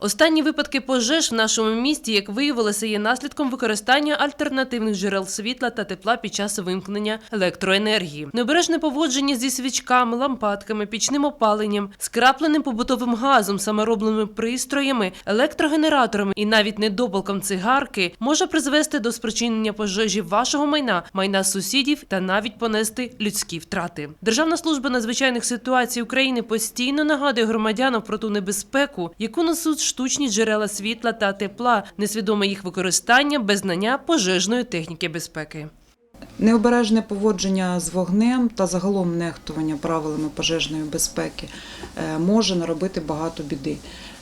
Останні випадки пожеж в нашому місті, як виявилося, є наслідком використання альтернативних джерел світла та тепла під час вимкнення електроенергії. Необережне поводження зі свічками, лампадками, пічним опаленням, скрапленим побутовим газом, саморобними пристроями, електрогенераторами і навіть недопалком цигарки може призвести до спричинення пожежі вашого майна, майна сусідів та навіть понести людські втрати. Державна служба надзвичайних ситуацій України постійно нагадує громадянам про ту небезпеку, яку несуть штучні джерела світла та тепла, несвідоме їх використання без знання пожежної техніки безпеки. Необережне поводження з вогнем та загалом нехтування правилами пожежної безпеки е, може наробити багато біди.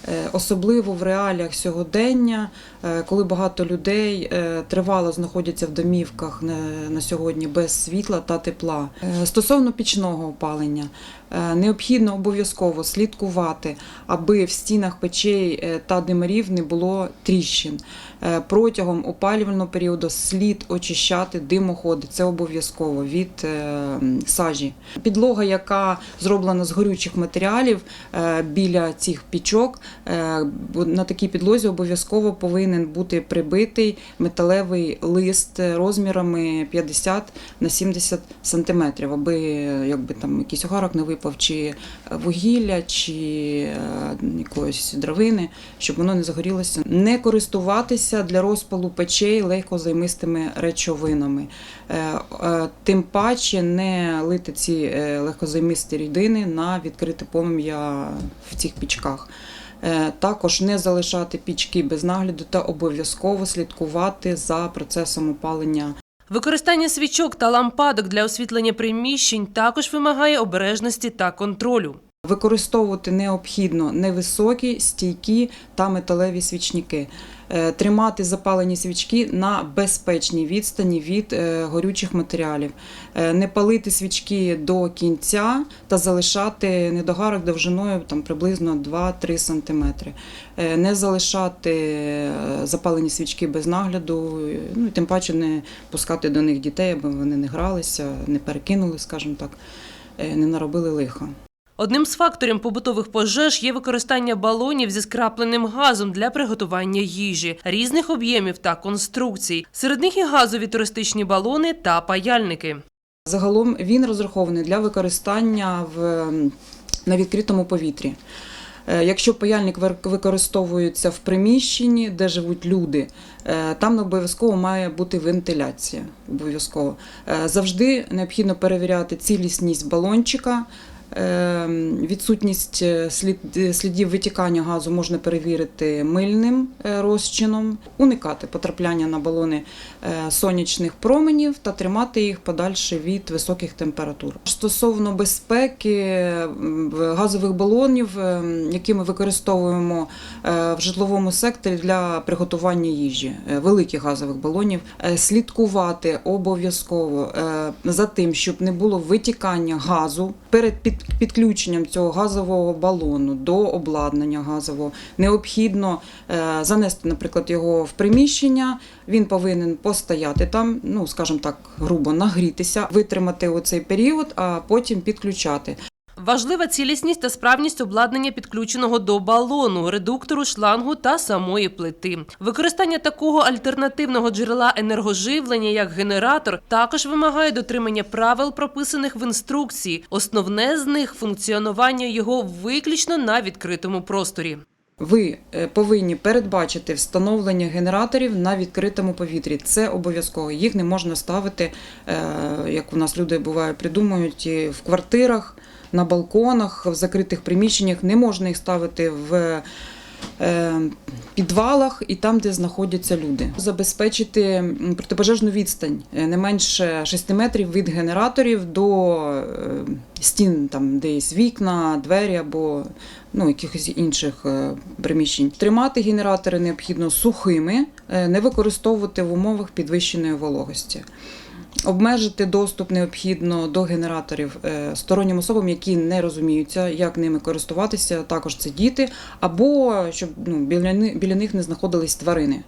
Е, Особливо в реаліях сьогодення, е, коли багато людей тривало знаходяться в домівках на- сьогодні без світла та тепла. Стосовно пічного опалення, необхідно обов'язково слідкувати, аби в стінах печей та димарів не було тріщин. Протягом опалювального періоду слід очищати димоходи. Це обов'язково від е, сажі. Підлога, яка зроблена з горючих матеріалів е, біля цих пічок, е, на такій підлозі обов'язково повинен бути прибитий металевий лист розмірами 50 на 70 сантиметрів, аби якби там якийсь огарок не випав, чи вугілля, чи якоїсь дровини, щоб воно не загорілося. Не користуватися для розпалу печей легкозаймистими речовинами. Е, е, Тим паче не лити ці е, легкозаймисті рідини на відкрите полум'я в цих пічках. Також не залишати пічки без нагляду та обов'язково слідкувати за процесом опалення Використання свічок та лампадок для освітлення приміщень також вимагає обережності та контролю. Використовувати необхідно невисокі, стійкі та металеві свічники. Е, Тримати запалені свічки на безпечній відстані від е, горючих матеріалів. Е, Не палити свічки до кінця та залишати недогарок довжиною там, приблизно 2-3 см. Не залишати запалені свічки без нагляду, ну тим паче не пускати до них дітей, аби вони не гралися, не перекинули, скажімо так, не наробили лиха. Одним з факторів побутових пожеж є використання балонів зі скрапленим газом для приготування їжі, різних об'ємів та конструкцій. Серед них і газові туристичні балони та паяльники. Загалом він розрахований для використання в, на відкритому повітрі. Е, Якщо паяльник використовується в приміщенні, де живуть люди, е, там обов'язково має бути вентиляція. Обов'язково. Е, Завжди необхідно перевіряти цілісність балончика. Е, Відсутність е, слід- слідів витікання газу можна перевірити мильним е, розчином, уникати потрапляння на балони е, сонячних променів та тримати їх подальше від високих температур. Стосовно безпеки газових балонів, е, які ми використовуємо е, в житловому секторі для приготування їжі, е, великих газових балонів, е, слідкувати обов'язково е, за тим, щоб не було витікання газу перед під- підключенням цього газового балону до обладнання газового. Необхідно е, занести, наприклад, його в приміщення. Він повинен постояти там, ну скажімо так, грубо нагрітися, витримати оцей період, а потім підключати. Важлива цілісність та справність обладнання підключеного до балону, редуктору, шлангу та самої плити. Використання такого альтернативного джерела енергоживлення, як генератор, також вимагає дотримання правил, прописаних в інструкції. Основне з них функціонування його виключно на відкритому просторі. Ви е, повинні передбачити встановлення генераторів на відкритому повітрі. Це обов'язково. Їх не можна ставити, е, як у нас люди буває, придумують в квартирах, на балконах, в закритих приміщеннях. Не можна їх ставити в е, підвалах і там, де знаходяться люди. Забезпечити протипожежну відстань е, не менше 6 метрів від генераторів до е, стін, там десь вікна, двері або ну, якихось інших приміщень. Тримати генератори необхідно сухими, не використовувати в умовах підвищеної вологості. Обмежити доступ необхідно до генераторів е, стороннім особам, які не розуміються, як ними користуватися. Також це діти, або щоб ну, біля, біля них не знаходились тварини.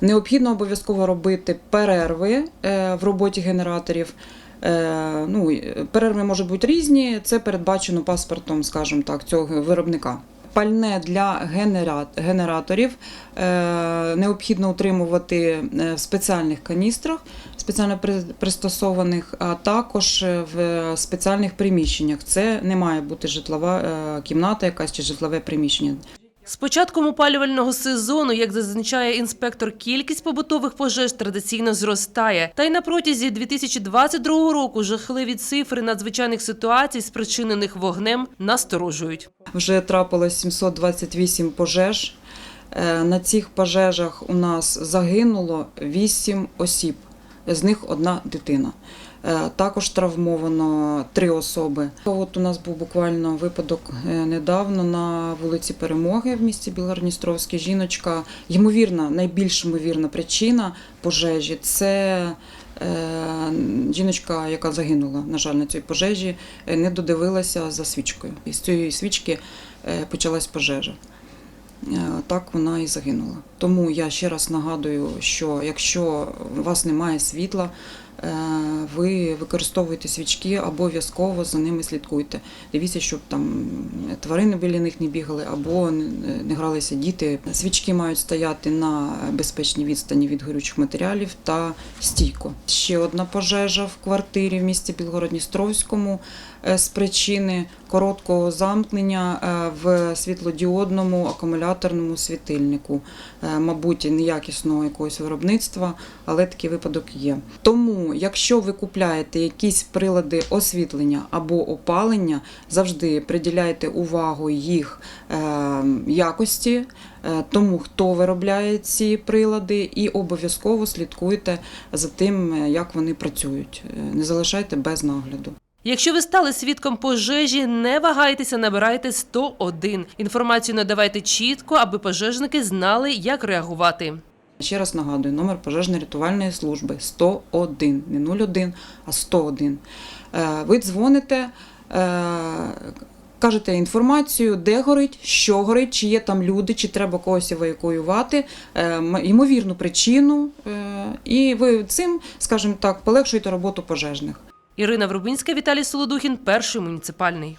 Необхідно обов'язково робити перерви е, в роботі генераторів. Е, Ну, перерви можуть бути різні. Це передбачено паспортом, скажімо так, цього виробника. Пальне для генера- генераторів е, необхідно утримувати е, в спеціальних каністрах, спеціально при- пристосованих, а також е, в спеціальних приміщеннях. Це не має бути житлова кімната, якась чи житлове приміщення. З початком опалювального сезону, як зазначає інспектор, кількість побутових пожеж традиційно зростає. Та й на протязі 2022 року жахливі цифри надзвичайних ситуацій, спричинених вогнем, насторожують. Вже трапилось 728 пожеж. Е, На цих пожежах у нас загинуло 8 осіб, з них одна дитина. Е, Також травмовано три особи. От у нас був буквально випадок е, недавно на вулиці Перемоги в місті Білгородністровське. Жіночка, ймовірна, найбільш ймовірна причина пожежі це е, жіночка, яка загинула, на жаль, на цій пожежі, не додивилася за свічкою. І з цієї свічки почалась пожежа. Так вона і загинула. Тому я ще раз нагадую, що якщо у вас немає світла, ви використовуєте свічки, обов'язково за ними слідкуйте. Дивіться, щоб там тварини біля них не бігали або не- гралися діти. Свічки мають стояти на безпечній відстані від горючих матеріалів та стійко. Ще одна пожежа в квартирі в місті Білгородністровському е, з причини короткого замкнення е, в світлодіодному акумуляторному світильнику. Е, Мабуть, неякісного якогось виробництва, але такий випадок є. Тому, якщо ви купляєте якісь прилади освітлення або опалення, завжди приділяйте увагу їх е, якості, е, тому хто виробляє ці прилади, і обов'язково слідкуйте за тим, е, як вони працюють. Не залишайте без нагляду. Якщо ви стали свідком пожежі, не вагайтеся, набирайте 101. Інформацію надавайте чітко, аби пожежники знали, як реагувати. Ще раз нагадую, номер пожежно-рятувальної служби 101, не 01, а 101. Е, Ви дзвоните, е, кажете інформацію, де горить, що горить, чи є там люди, чи треба когось евакуювати, е, ймовірну причину, і ви цим, скажімо так, полегшуєте роботу пожежних. Ірина Врубинська, Віталій Солодухін, перший муніципальний.